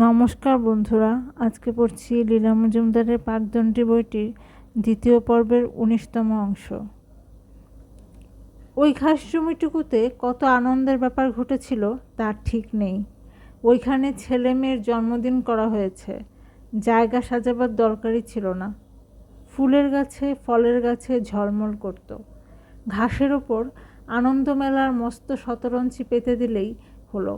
নমস্কার বন্ধুরা, আজকে পড়ছি লীলা মজুমদারের পাকদণ্ডী বইটির দ্বিতীয় পর্বের উনিশতম অংশ। ওই ঘাস জমিটুকুতে কত আনন্দের ব্যাপার ঘটেছিল তার ঠিক নেই। ওইখানে ছেলে মেয়ের জন্মদিন করা হয়েছে, জায়গা সাজাবার দরকারই ছিল না। ফুলের গাছে, ফলের গাছে ঝলমল করত। ঘাসের ওপর আনন্দমেলার মস্ত শতরঞ্চি পেতে দিলেই হলো।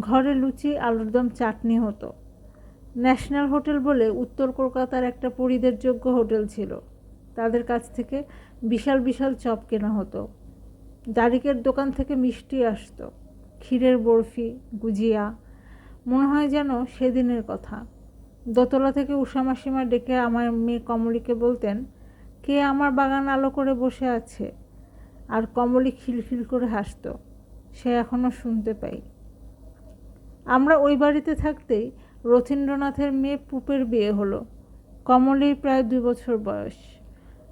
ঘরে লুচি, আলুর দম, চাটনি হতো। ন্যাশনাল হোটেল বলে উত্তর কলকাতার একটা পরিদের যোগ্য হোটেল ছিল। তাদের কাছ থেকে বিশাল বিশাল চপ কেনা হতো। দারিকের দোকান থেকে মিষ্টি আসতো। ক্ষীরের বরফি, গুজিয়া, মনে হয় যেন সেদিনের কথা। দোতলা থেকে উষা মাসিমা ডেকে আমার মেয়ে কমলিকে বলতেন, কে আমার বাগান আলো করে বসে আছে? আর কমলি খিলখিল করে হাসতো। সে এখনও শুনতে পাই। আমরা ওই বাড়িতে থাকতেই রথীন্দ্রনাথের মেয়ে পুপের বিয়ে হলো। কমলির প্রায় দুই বছর বয়স।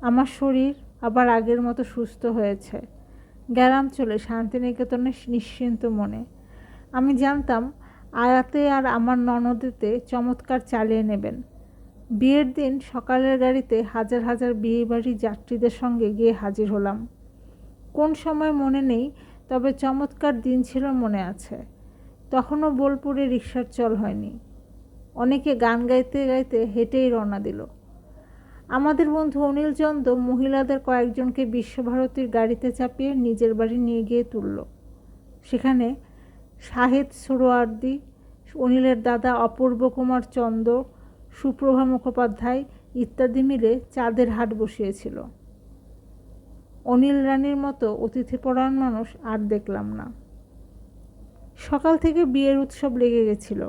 আমার শরীর আবার আগের মতো সুস্থ হয়েছে। গেলাম চলে শান্তিনিকেতনে নিশ্চিন্ত মনে। আমি জানতাম আয়াতে আর আমার ননদেতে চমৎকার চালিয়ে নেবেন। বিয়ের দিন সকালের গাড়িতে হাজার হাজার বিয়ে বিয়েবাড়ি যাত্রীদের সঙ্গে গিয়ে হাজির হলাম। কোন সময় মনে নেই, তবে চমৎকার দিন ছিল মনে আছে। তখনও বোলপুরে রিক্সার চল হয়নি। অনেকে গান গাইতে গাইতে হেঁটেই রওনা দিল। আমাদের বন্ধু অনিল চন্দ মহিলাদের কয়েকজনকে বিশ্বভারতীর গাড়িতে চাপিয়ে নিজের বাড়ি নিয়ে গিয়ে তুলল। সেখানে শাহেদ সোরোয়ার্দি অনিলের দাদা অপূর্ব কুমার চন্দ, সুপ্রভা মুখোপাধ্যায় ইত্যাদি মিলে চাঁদের হাট বসিয়েছিল। অনিল রানীর মতো অতিথিপরায়ণ মানুষ আর দেখলাম না। সকাল থেকে বিয়ের উৎসব লেগে গেছিল।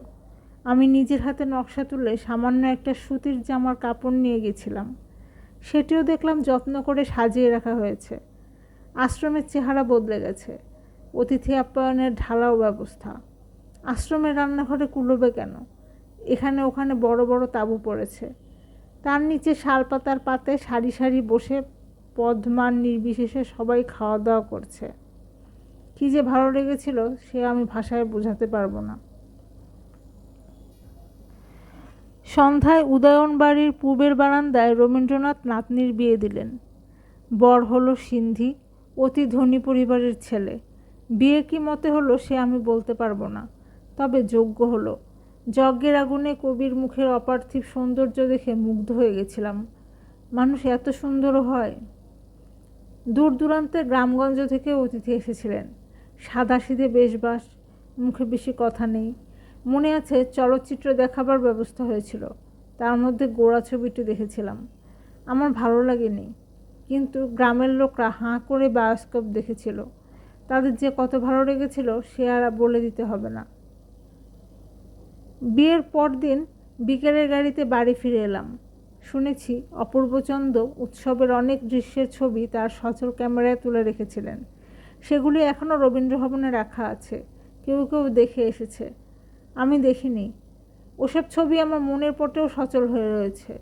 আমি নিজের হাতে নকশা তুলে সামান্য একটা সুতির জামার কাপড় নিয়ে গেছিলাম। সেটিও দেখলাম যত্ন করে সাজিয়ে রাখা হয়েছে। আশ্রমের চেহারা বদলে গেছে। অতিথি আপ্যায়নের ঢালাও ব্যবস্থা। আশ্রমের রান্নাঘরে কুলোবে কেন? এখানে ওখানে বড় বড় তাঁবু পড়েছে। তার নিচে শালপাতার পাতে সারি সারি বসে পদমান নির্বিশেষে সবাই খাওয়া দাওয়া করছে। কী যে ভালো লেগেছিল, সে আমি ভাষায় বোঝাতে পারব না। সন্ধ্যায় উদয়ন বাড়ির পূবের বারান্দায় রবীন্দ্রনাথ নাতনির বিয়ে দিলেন। বর হলো সিন্ধি, অতি ধনী পরিবারের ছেলে। বিয়ে কি মতে হলো সে আমি বলতে পারব না, তবে যোগ্য হলো। যজ্ঞের আগুনে কবির মুখের অপার্থিব সৌন্দর্য দেখে মুগ্ধ হয়ে গেছিলাম। মানুষ এত সুন্দর হয়। দূর দূরান্তে গ্রামগঞ্জ থেকে অতিথি এসেছিলেন। সাদা সিধে বেশবাস, মুখে বেশি কথা নেই। মনে আছে চলচ্চিত্র দেখাবার ব্যবস্থা হয়েছিল। তার মধ্যে গোড়া ছবিটি দেখেছিলাম। আমার ভালো লাগেনি। কিন্তু গ্রামের লোকরা হাঁ করে বায়োস্কোপ দেখেছিল। তাদের যে কত ভালো লেগেছিল সে আর বলে দিতে হবে না। বিয়ের পর দিন বিকেলের গাড়িতে বাড়ি ফিরে এলাম। শুনেছি অপূর্বচন্দ্র উৎসবের অনেক দৃশ্যের ছবি তার সচল ক্যামেরায় তুলে রেখেছিলেন। সেগুলি এখনও রবীন্দ্র ভবনে রাখা আছে। কেউ কেউ দেখে এসেছে। আমি দেখিনি। ওসব ছবি আমার মনের পটেও সচল হয়ে রয়েছে।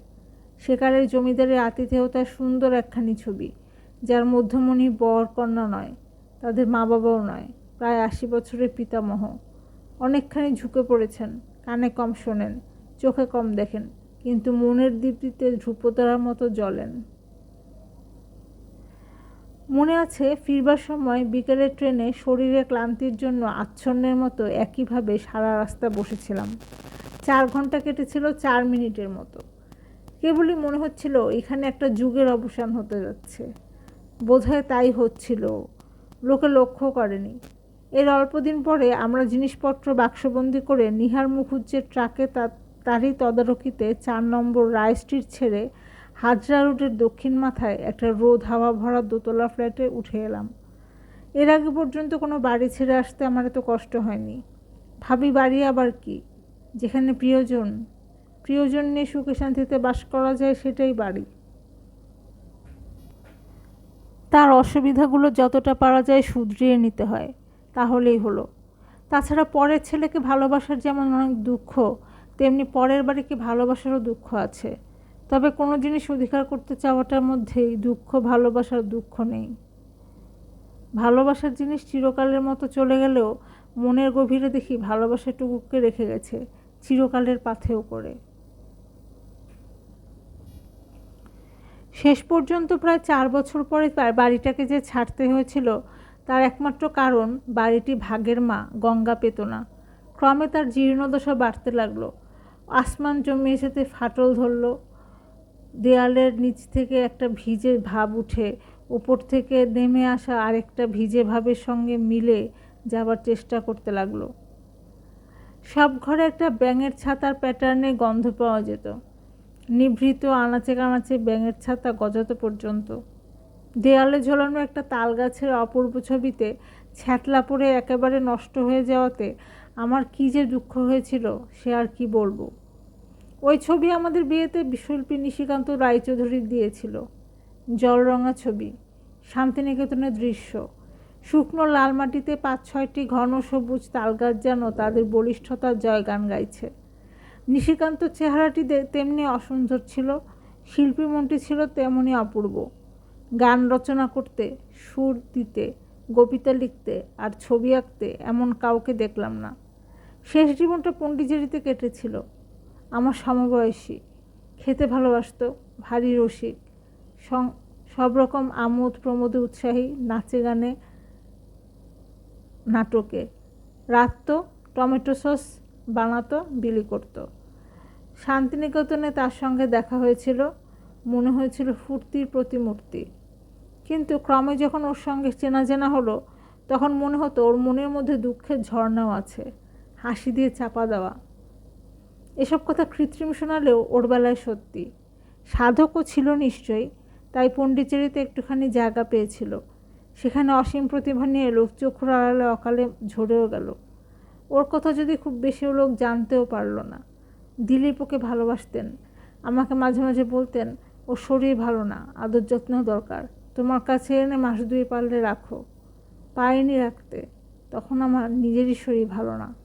সেকালের জমিদারের আতিথেয়তার সুন্দর একখানি ছবি, যার মধ্যমণি বর কন্যা নয়, তাদের মা বাবাও নয়, প্রায় আশি বছরের পিতামহ। অনেকখানি ঝুঁকে পড়েছেন, কানে কম শোনেন, চোখে কম দেখেন, কিন্তু মনের দীপ্তিতে ধ্রুপতারার মতো জ্বলেন। মনে আছে, ফিরবার সময় বিকেলের ট্রেনে শরীরে ক্লান্তির জন্য আচ্ছন্নের মতো একইভাবে সারা রাস্তা বসেছিলাম। চার ঘণ্টা কেটেছিল চার মিনিটের মতো। কেবলই মনে হচ্ছিল এখানে একটা যুগের অবসান হতে যাচ্ছে। বোধহয় তাই হচ্ছিল। লোকে লক্ষ্য করেনি। এর অল্পদিন পরে আমরা জিনিসপত্র বাক্সবন্দি করে নিহার মুখুজ্জের ট্রাকে তারই তদারকিতে চার নম্বর রায় স্ট্রিট ছেড়ে হাজরা রোডের দক্ষিণ মাথায় একটা রোদ হাওয়া ভরা দোতলা ফ্ল্যাটে উঠে এলাম। এর আগে পর্যন্ত কোনো বাড়ি ছেড়ে আসতে আমার এত কষ্ট হয়নি। ভাবি, বাড়ি আবার কি? যেখানে প্রিয়জন প্রিয়জন নিয়ে সুখে শান্তিতে বাস করা যায় সেটাই বাড়ি। তার অসুবিধাগুলো যতটা পারা যায় শুধরিয়ে নিতে হয়, তাহলেই হলো। তাছাড়া পরের ছেলেকে ভালোবাসার যেমন অনেক দুঃখ, তেমনি পরের বাড়িকে ভালোবাসারও দুঃখ আছে। তবে কোনো জিনিস অধিকার করতে চাওয়াটার মধ্যেই দুঃখ ভালোবাসার দুঃখ নেই। ভালোবাসার জিনিস চিরকালের মতো চলে গেলেও মনের গভীরে দেখি ভালোবাসাটুকুকে রেখে গেছে চিরকালের পাথেও করে। শেষ পর্যন্ত প্রায় চার বছর পরে তার বাড়িটাকে যে ছাড়তে হয়েছিল, তার একমাত্র কারণ বাড়িটি ভাগের মা, গঙ্গা পেত না ক্রমে তার জীর্ণদশা বাড়তে লাগল। আসমান জমে এসেতে ফাটল ধরল। দেয়ালের নিচ থেকে একটা ভিজে ভাব উঠে উপর থেকে নেমে আসা আরেকটা ভিজে ভাবের সঙ্গে মিলে যাবার চেষ্টা করতে লাগল। সব ঘরে একটা ব্যাঙের ছাতার প্যাটার্নে গন্ধ পাওয়া যেত। নিভৃত, আনাচে কানাচে ব্যাঙের ছাতা গজাতে পর্যন্ত। দেয়ালে ঝোলানো একটা তাল গাছের অপূর্ব ছবিতে ছ্যাতলা পড়ে একেবারে নষ্ট হয়ে যাওয়াতে আমার কী যে দুঃখ হয়েছিল, সে আর কি বলব? ওই ছবি আমাদের বিয়েতে শিল্পী নিশিকান্ত রায়চৌধুরী দিয়েছিল। জলরঙা ছবি, শান্তিনিকেতনের দৃশ্য। শুকনো লাল মাটিতে পাঁচ ছয়টি ঘন সবুজ তালগাছ যেন তাদের বলিষ্ঠতার জয়গান গাইছে। নিশিকান্ত চেহারাটি তেমনি অসুন্দর ছিল, শিল্পী মনটি ছিল তেমনি অপূর্ব। গান রচনা করতে, সুর দিতে, কবিতা লিখতে আর ছবি আঁকতে এমন কাউকে দেখলাম না। শেষ জীবনটা পণ্ডিচেরিতে কেটেছিল? আমার সমবয়সী। খেতে ভালোবাসত, ভারী রসিক। সব রকম আমোদ প্রমোদে উৎসাহী নাচে গানে, নাটকে। রাখত টমেটো সস, বানাতো, বিলি করত। শান্তিনিকেতনে তার সঙ্গে দেখা হয়েছিল, মনে হয়েছিল ফুর্তির প্রতিমূর্তি। কিন্তু ক্রমে যখন ওর সঙ্গে চেনা জানা হলো, তখন মনে হতো ওর মনের মধ্যে দুঃখের ঝর্ণাও আছে, হাসি দিয়ে চাপা দেওয়া। এসব কথা কৃত্রিম শোনালেও ওর বেলায় সত্যি। সাধকও ছিল নিশ্চয়ই, তাই পণ্ডিচেরিতে একটুখানি জায়গা পেয়েছিল। সেখানে অসীম প্রতিভা নিয়ে লোক চোখর আড়ালে অকালে ঝরেও গেল। ওর কথা যদি খুব বেশি লোক জানতেও পারল না। দিলীপ ওকে ভালোবাসতেন। আমাকে মাঝে মাঝে বলতেন ও শরীর ভালো না, আদর যত্ন দরকার। তোমার কাছে এনে মাস দুই পারলে রাখো। পাইনি রাখতে। তখন আমার নিজেরই শরীর ভালো না।